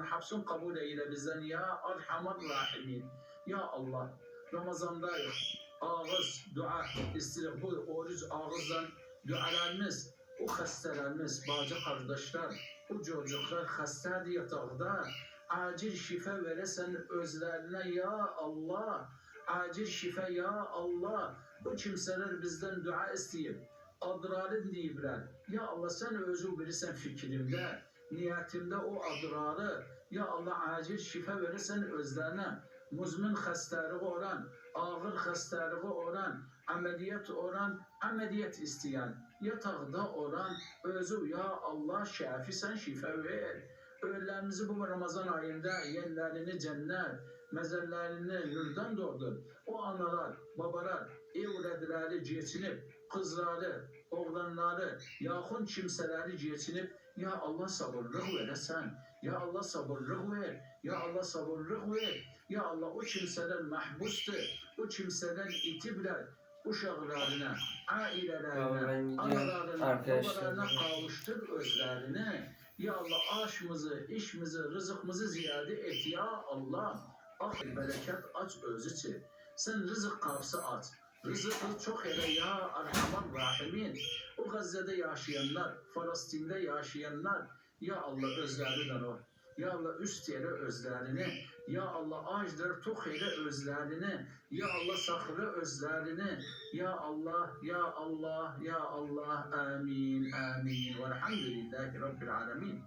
hapsun kabul eyle bizden ya Erhamer Rahimin. Ya Allah Ramazandayız. Ağız, dua, istiyor. Bu oruç ağızdan dualarımız, o hastalarımız, bacı kardeşler, o çocuklar hastadır yatağda. Acil şifa veresen özlerine ya Allah. Acil şifa ya Allah. Bu kimseler bizden dua isteyip adrarı dinleyibler. Ya Allah sen özü bilirsen fikrimde, niyetimde o adrarı. Ya Allah acil şifa verirsen özlerine. Muzmin hastalığı olan, ağır hastalığı olan, ameliyat olan, ameliyat isteyen, yatağda olan özü ya Allah şafi sen şifa ver. Ölülerimizi bu Ramazan ayında yerlerini cennet, mezarlarını nurdan doldur. O analar, babalar, evladiləri geçinip, kızları, oğlanları, yaxın kimsələri geçinip, ya Allah sabırlıq verəsən, ya Allah sabırlıq ver, ya Allah sabırlıq ver, ya Allah o kimsələr məhbusdur, o kimsələr itiblər, uşaqlarına, ailələrinə, analarına, babalarına kavuştur özlerini. Ya Allah aşımızı, işimizi, rızıkımızı ziyade et ya Allah. Ahir bereket aç özü için. Sen rızık kapısı aç. Rızıkı çok hele ya Erhaman Rahimin. O Gazze'de yaşayanlar, Filistin'de yaşayanlar, ya Allah özlerinden o. Ya Allah üst yere özlerini, ya Allah acdır tok hele özlerini, ya Allah saklı özlerini, ya Allah, ya Allah, ya Allah, amin, amin. Velhamdülillahi Rabbil alemin.